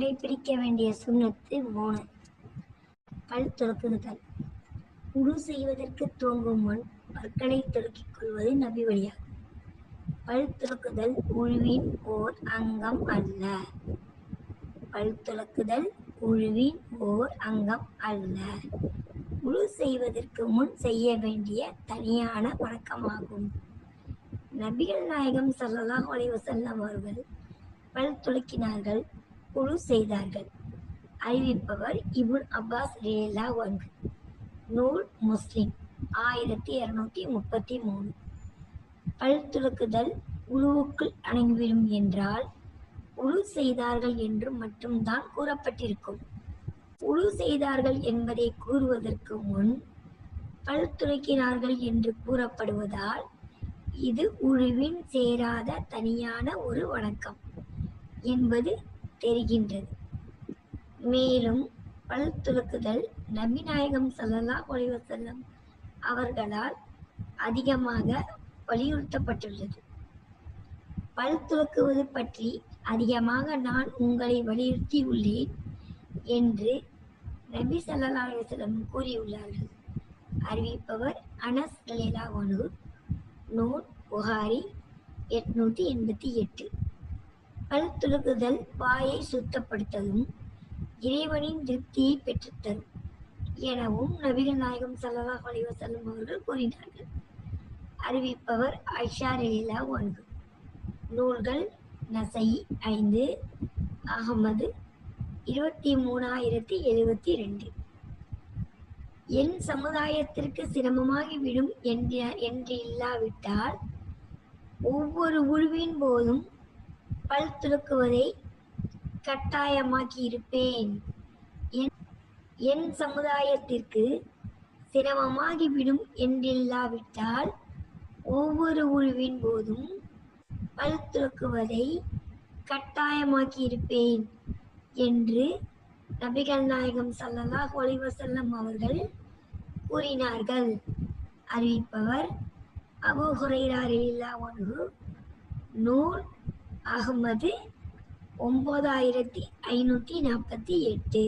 கடைபிடிக்க வேண்டிய சுண்ணத்து மூணு பல் துலக்குதல் உரு செய்வதற்கு துவங்கும் முன் பற்களை துலக்கிக் கொள்வது நபி வழியாகும். பல் துலக்குதல் உழுவின் ஓர் அங்கம் அல்ல. பல் துலக்குதல் உழுவின் ஓர் அங்கம் அல்ல. உழு செய்வதற்கு முன் செய்ய வேண்டிய தனியான வணக்கமாகும். நபிகள் நாயகம் ஸல்லல்லாஹு அலைவசல்லம் அவர்கள் பல் துளக்கினார்கள் குழு செய்தார்கள். அறிவிப்பவர் இபுன் அப்பாஸ் ரேலா ஒன்று நூல் முஸ்லிம். ஆயிரத்தி இருநூத்தி முப்பத்தி மூணு. பல் துலக்குதல் உழுவுக்குள் அடங்கிவிடும் என்றால் உழு செய்தார்கள் என்று மட்டும்தான் கூறப்பட்டிருக்கும். உழு செய்தார்கள் என்பதை கூறுவதற்கு முன் பல் துலக்கினார்கள் என்று கூறப்படுவதால் இது உழுவின் சேராத தனியான ஒரு வணக்கம் என்பது தெரிகின்றது. மேலும் பல் துலக்குதல் நபிநாயகம் ஸல்லல்லாஹு அலைஹி அவர்களால் அதிகமாக வலியுறுத்தப்பட்டுள்ளது. பல் துலக்குவது பற்றி அதிகமாக நான் உங்களை வலியுறுத்தியுள்ளேன் என்று நபி சல்லா அலுவலம் கூறியுள்ளார்கள். அறிவிப்பவர் அனஸ் லீலாவனூர் அன்ஹு நூல் புகாரி எட்நூத்தி எண்பத்தி எட்டு. பல் துலக்குதல் வாயை சுத்தப்படுத்தலும் இறைவனின் திருப்தியை பெற்றுத்தரும் எனவும் நபிகள் நாயகம் ஸல்லல்லாஹு அலைஹி அவர்கள் கூறினார்கள். அறிவிப்பவர் ஐஷா ரலிலா ஒன்று. நூல்கள் நசை ஐந்து அகமது இருபத்தி மூணாயிரத்தி எழுபத்தி ரெண்டு. என் சமுதாயத்திற்கு சிரமமாகிவிடும் என்று என்று இல்லாவிட்டால் ஒவ்வொரு உழுவின் போதும் பல் துலக்குவதை கட்டாயமாக்கி இருப்பேன் என்- என் சமுதாயத்திற்கு சிரமமாகிவிடும் என்றில்லாவிட்டால் ஒவ்வொரு உழுவின் போதும் பல் துலக்குவதை கட்டாயமாக்கி இருப்பேன் என்று நபிகள் நாயகம் சல்லல்லா ஒளிவசல்லம் அவர்கள் கூறினார்கள். அறிவிப்பவர் அபு ஹுரைரா ரலியல்லாஹு நூல் அகமது ஒன்பதாயிரத்தி ஐநூற்றி நாற்பத்தி எட்டு.